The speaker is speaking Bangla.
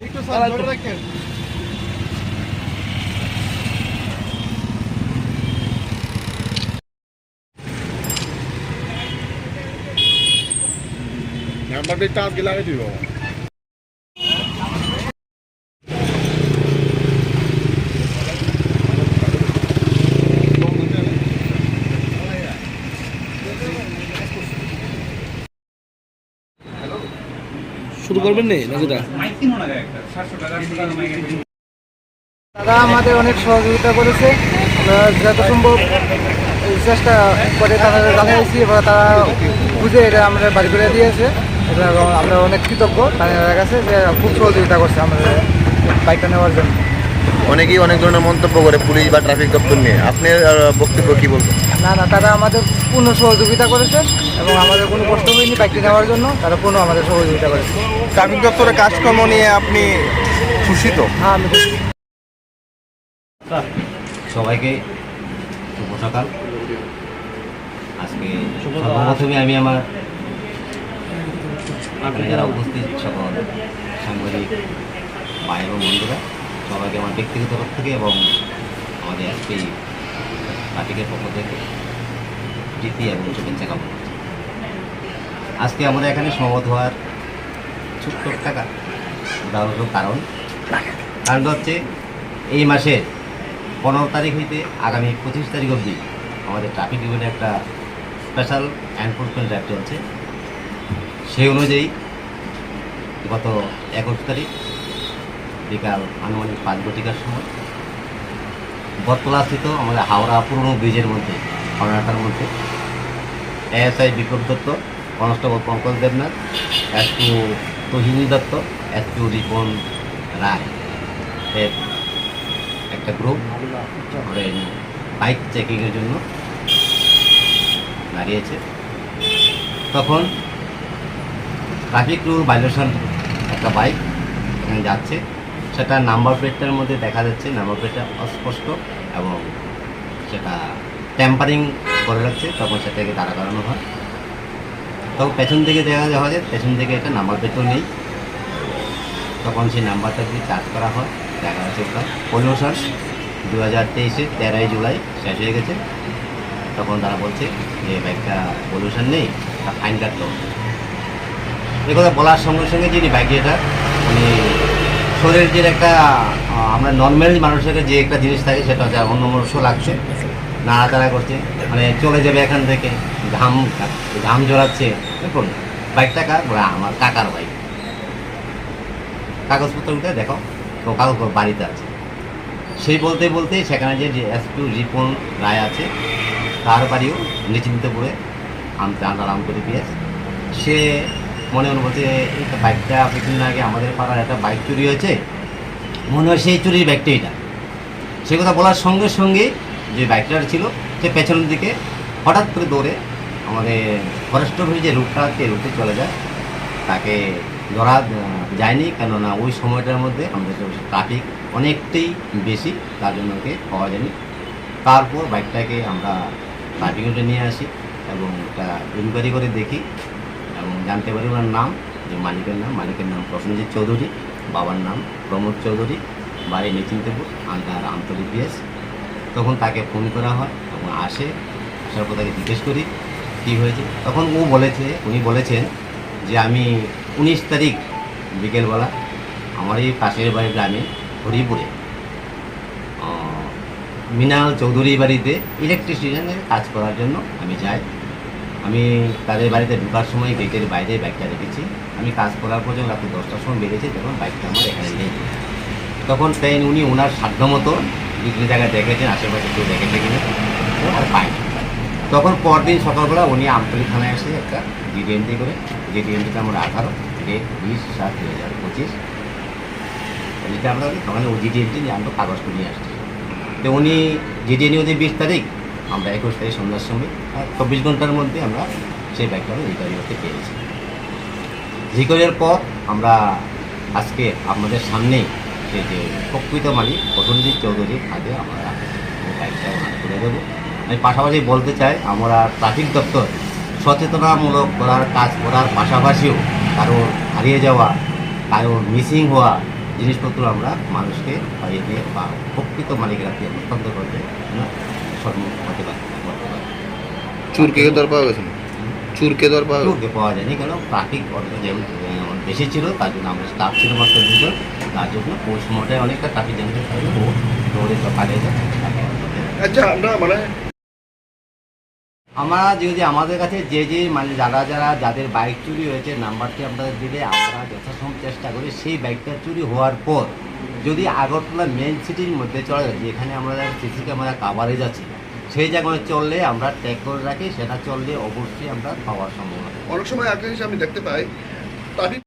একটু স্যার ধরে রাখেন নাম্বারটা একটু আজকে লাগিয়ে দিব শুরু করবেন নি দাদা, আমাদের অনেক সহযোগিতা করেছে। আমরা যত সম্ভব চেষ্টা করে তারা জানিয়েছি এবং তারা বুঝে এটা আমরা বাড়ি করে দিয়েছে। আমরা অনেক কৃতজ্ঞ তাদের কাছে যে খুব সহযোগিতা করছে আমাদের বাইকটা নেওয়ার জন্য। অনেকেই অনেক ধরনের মন্তব্য করে পুলিশ বা ট্রাফিক দপ্তর নিয়ে। আপনি বক্তব্য কি বলবেন? না না তারা আমাদের পূর্ণ সহযোগিতা করেছে এবং আমাদের কোনো কষ্ট হয়নি বাইকটি নেওয়ার জন্য তারা পূর্ণ আমাদের সহযোগিতা করেছে। ট্রাফিক দপ্তরের কাজকর্ম নিয়ে আপনি খুশি তো হ্যাঁ আমি সবাইকে শুভ সকাল। আজকে সর্বপ্রথমে আমি আমার যারা উপস্থিত সকল সাংবাদিক ভাই এবং বন্ধুরা সবাইকে আমার ব্যক্তিগত তরফ থেকে এবং আমাদের এসপি পার্টিকের পক্ষ থেকে প্রীতি এবং শুভেচ্ছা কামনা করছি। আজকে আমরা এখানে সমত হওয়ার ছোট্ট একটা কা- উদাহরণ কারণ। কারণটা হচ্ছে এই মাসের পনেরো তারিখ হইতে আগামী পঁচিশ তারিখ অবধি আমাদের ট্রাফিক ডিভিশনে একটা স্পেশাল এনফোর্সমেন্ট ড্রাইভ চলছে। সেই অনুযায়ী গত একুশ তারিখ বিকাল আনুমানিক পাঁচ ঘটিকার সময়। বটতলাস্থিত আমাদের হাওড়া পুরনো ব্রিজের মধ্যে হাওড়াটার মধ্যে, ASI Biplab Dutta, constable Pankaj Debnath, S two Tohini Dutta, S two Ripon Roy এর একটা গ্রুপ বাইক চেকিংয়ের জন্য দাঁড়িয়েছে। তখন ট্রাফিক রুল ভাইলেশন একটা বাইক এখানে যাচ্ছে। সেটা নাম্বার প্লেটটার মধ্যে দেখা যাচ্ছে নাম্বার প্লেটটা অস্পষ্ট এবং সেটা ট্যাম্পারিং করে রাখছে, তখন সেটাকে দাঁড়া করানো হয়। তখন পেছন থেকে দেখা যাওয়া যায়, পেছন থেকে একটা নাম্বার প্লেটও নেই। তখন সেই নাম্বারটা যদি চার্জ করা হয়। দেখা যাচ্ছে ওটা পলিউশন দু হাজার তেইশে তেরোই জুলাই শেষ হয়ে গেছে। তখন তারা বলছে যে বাইকটা পলিউশন নেই তা ফাইন হবে। এ কথা বলার সঙ্গে সঙ্গে যিনি বাইক এটা উনি শরীরের যে একটা আমরা নর্মাল মানুষের যে একটা জিনিস থাকে সেটা হচ্ছে অন্য অন্যমনস্ক লাগছে, নাড়াচাড়া করছে মানে চলে যাবে এখান থেকে, ঘাম ঘাম জড়াচ্ছে দেখুন, বাইকটা কার? আমার কাকার বাইক। কাগজপত্র উঠে দেখো তো কাগজ বাড়িতে আছে। সেই বলতে বলতে সেখানে যে এসপি রিপন রায় আছে, তার বাড়িও নিশ্চিন্তপুরে আন্ডারাম করে পিএস সে মনে মনে বলছে এটা বাইকটা কিছুদিন আগে আমাদের পাড়ার একটা বাইক চুরি হয়েছে। মনে হয় সেই চুরির বাইকটা এটা। সে কথা বলার সঙ্গে সঙ্গে যে বাইকটা ছিল, সে পেছনের দিকে হঠাৎ করে দৌড়ে আমাদের ফরেস্ট অফিস যে রুটটা এই রুটে চলে যায়। তাকে ধরা যায়নি, কেননা ওই সময়টার মধ্যে আমাদের ট্রাফিক অনেকটাই বেশি, তার জন্য ওকে পাওয়া যায়নি। তারপর বাইকটাকে আমরা ট্রাফিক নিয়ে আসি এবং একটা ইনকোয়ারি করে দেখি। জানতে পারি ওনার নাম, যে মালিকের নাম মালিকের নাম প্রসেনজিৎ চৌধুরী, বাবার নাম প্রমোদ চৌধুরী, বাড়ি নিচিন্তপুর আন্ডার আন্তরিক পিএস তখন তাকে ফোন করা হয় এবং আসে, আসার পর তাকে জিজ্ঞেস করি, কী হয়েছে? তখন ও বলেছে, উনি বলেছেন যে আমি উনিশ তারিখ বিকেলবেলা আমার এই পাশের বাড়ির গ্রামে হরিপুরে মিনাল চৌধুরী বাড়িতে ইলেকট্রিসিয়ানের কাজ করার জন্য আমি যাই। আমি তাদের বাড়িতে ঢুকার সময় গেটের বাইরে বাইকটা রেখেছি। আমি কাজ করার পর যখন রাত্রি দশটার সময় বেরিয়েছি, তখন বাইকটা আমার এখানে নেই। তখন তাই উনি ওনার সাধ্য মতো বিভিন্ন জায়গায় দেখেছেন, আশেপাশে কেউ দেখেছে কিনা আর পায়নি তখন পরদিন সকালবেলা উনি আমতলি থানায় এসে একটা জিডিএমটি করে জিডিএমটিতে আমরা আঠারো ডেট বিশ সাত দু হাজার পঁচিশ আমরা তখন ও জিডিএমটি নিয়ে আমরা কাগজ নিয়ে আসছি। তো উনি জিডিএ নিয়ে বিশ তারিখ আমরা একুশ তারিখ সন্ধ্যার সময় চব্বিশ ঘণ্টার মধ্যে আমরা সেই ব্যাগটা রিকভারি করতে পেরেছি। রিকভারির পর আমরা আজকে আপনাদের সামনেই সে যে প্রকৃত মালিক প্রসেনজিৎ চৌধুরীর হাতে আমরা বাইকটা ওনার তুলে দেবো। আমি পাশাপাশি বলতে চাই, আমরা ট্রাফিক দপ্তর সচেতনামূলক করার কাজ করার পাশাপাশিও কারোর হারিয়ে যাওয়া কারোর মিসিং হওয়া জিনিসপত্র আমরা মানুষকে পাইয়ে দিয়ে বা প্রকৃত মালিকরাকে হস্তান্তর করতে চুরকে ধর পাওয়া গেছে চুরকে ধর পাওয়া গেছে পাওয়া যায়নি কেন? ট্রাফিক যেহেতু বেশি ছিল তার জন্য আমরা স্টাফ ছিল মাত্র দুজন। তার জন্য সময়টায় অনেকটা ট্রাফিক জ্যামের কারণে ও দৌড়ে যায় আচ্ছা আমরা মানে আমরা যদি আমাদের কাছে যে যে মানে যারা যারা যাদের বাইক চুরি হয়েছে নাম্বারটি আপনাদের দিলে আমরা যথাসম্ভব চেষ্টা করি। সেই বাইকটা চুরি হওয়ার পর যদি আগরতলা মেন সিটির মধ্যে চলে যায় যেখানে আমরা সিসি ক্যামেরা কাভারেজ আছে, সেই জায়গায় চললে আমরা ট্র্যাক করে রাখি, সেটা চললে অবশ্যই আমরা পাওয়ার সম্ভাবনা। অনেক সময় একটা জিনিস আমি দেখতে পাই